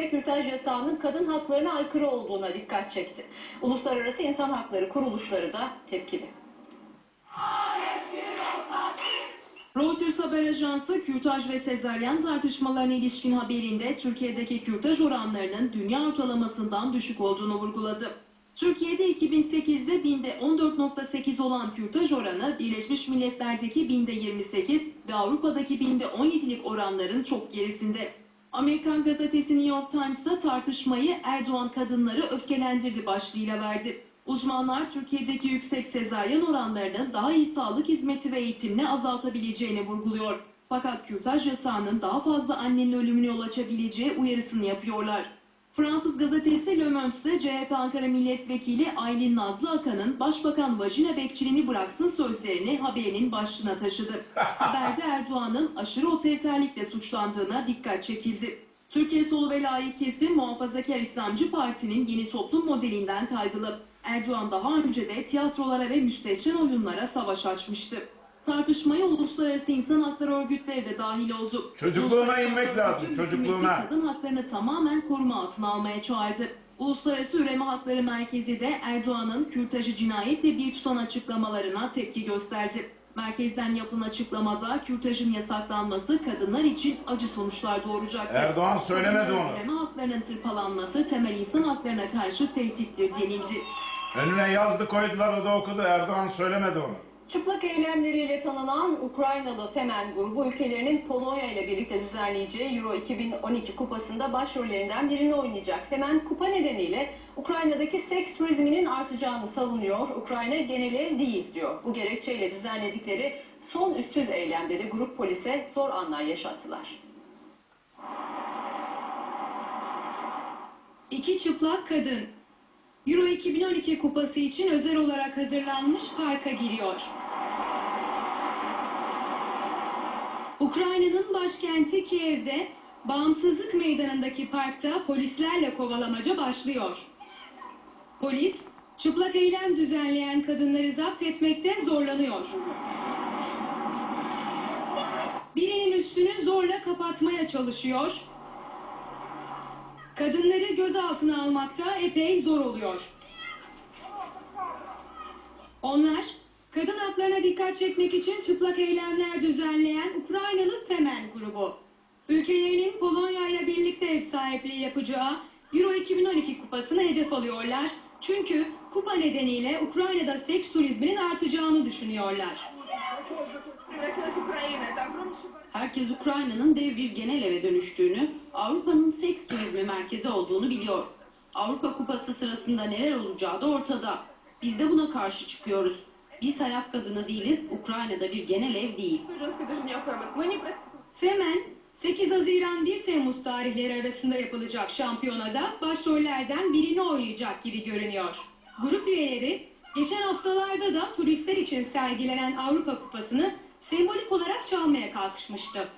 kürtaj yasağının kadın haklarına aykırı olduğuna dikkat çekti. Uluslararası İnsan Hakları kuruluşları da tepkili. Reuters haber ajansı kürtaj ve sezaryen tartışmalarına ilişkin haberinde Türkiye'deki kürtaj oranlarının dünya ortalamasından düşük olduğunu vurguladı. Türkiye'de 2008'de binde 14.8 olan kürtaj oranı Birleşmiş Milletler'deki binde 28 ve Avrupa'daki binde 17'lik oranların çok gerisinde. Amerikan gazetesi New York Times'a tartışmayı Erdoğan kadınları öfkelendirdi başlığıyla verdi. Uzmanlar Türkiye'deki yüksek sezaryen oranlarının daha iyi sağlık hizmeti ve eğitimle azaltabileceğini vurguluyor. Fakat kürtaj yasağının daha fazla annenin ölümüne yol açabileceği uyarısını yapıyorlar. Fransız gazetesi Le Monde ise CHP Ankara Milletvekili Aylin Nazlı Akan'ın Başbakan vajina bekçiliğini bıraksın sözlerini haberinin başlığına taşıdı. Haberde Erdoğan'ın aşırı otoriterlikle suçlandığına dikkat çekildi. Türkiye Solu ve Layık Kesim Muhafazakar İslamcı Parti'nin yeni toplum modelinden kaygılı. Erdoğan daha önce de tiyatrolara ve müstehcen oyunlara savaş açmıştı. Tartışmaya uluslararası insan hakları örgütleri de dahil oldu. Çocukluğuna Uluslararası inmek lazım, Örgütü çocukluğuna. hükümeti Kadın haklarını tamamen koruma altına almaya çağırdı. Uluslararası Üreme Hakları Merkezi de Erdoğan'ın kürtajı cinayetle bir tutan açıklamalarına tepki gösterdi. Merkezden yapılan açıklamada kürtajın yasaklanması kadınlar için acı sonuçlar doğuracaktır. Erdoğan söylemedi onu. Üreme haklarının tırpalanması temel insan haklarına karşı tehdittir denildi. Önüne yazdı koydular o da okudu. Erdoğan söylemedi onu. Çıplak eylemleriyle tanınan Ukraynalı Femen grubu ülkelerinin Polonya ile birlikte düzenleyeceği Euro 2012 kupasında başrollerinden birini oynayacak. Femen kupa nedeniyle Ukrayna'daki seks turizminin artacağını savunuyor. Ukrayna geneli değil diyor. Bu gerekçeyle düzenledikleri son üstsüz eylemde de grup polise zor anlar yaşattılar. İki çıplak kadın. Euro 2012 kupası için özel olarak hazırlanmış parka giriyor. Ukrayna'nın başkenti Kiev'de Bağımsızlık Meydanı'ndaki parkta polislerle kovalamaca başlıyor. Polis, çıplak eylem düzenleyen kadınları zapt etmekte zorlanıyor. Birinin üstünü zorla kapatmaya çalışıyor. Kadınları gözaltına almakta epey zor oluyor. Onlar, kadın haklarına dikkat çekmek için çıplak eylemler düzenleyen Ukraynalı Femen grubu. Ülkelerinin Polonya ile birlikte ev sahipliği yapacağı Euro 2012 kupasını hedef alıyorlar. Çünkü kupa nedeniyle Ukrayna'da seks turizminin artacağını düşünüyorlar. Herkes Ukrayna'nın dev bir genel eve dönüştüğünü, Avrupa'nın seks turizmi merkezi olduğunu biliyor. Avrupa Kupası sırasında neler olacağı da ortada. Biz de buna karşı çıkıyoruz. Biz hayat kadını değiliz, Ukrayna'da bir genel ev değil. Femen, 8 Haziran 1 Temmuz tarihleri arasında yapılacak şampiyonada başrollerden birini oynayacak gibi görünüyor. Grup üyeleri geçen haftalarda da turistler için sergilenen Avrupa Kupası'nı sembolik olarak çalmaya kalkışmıştı.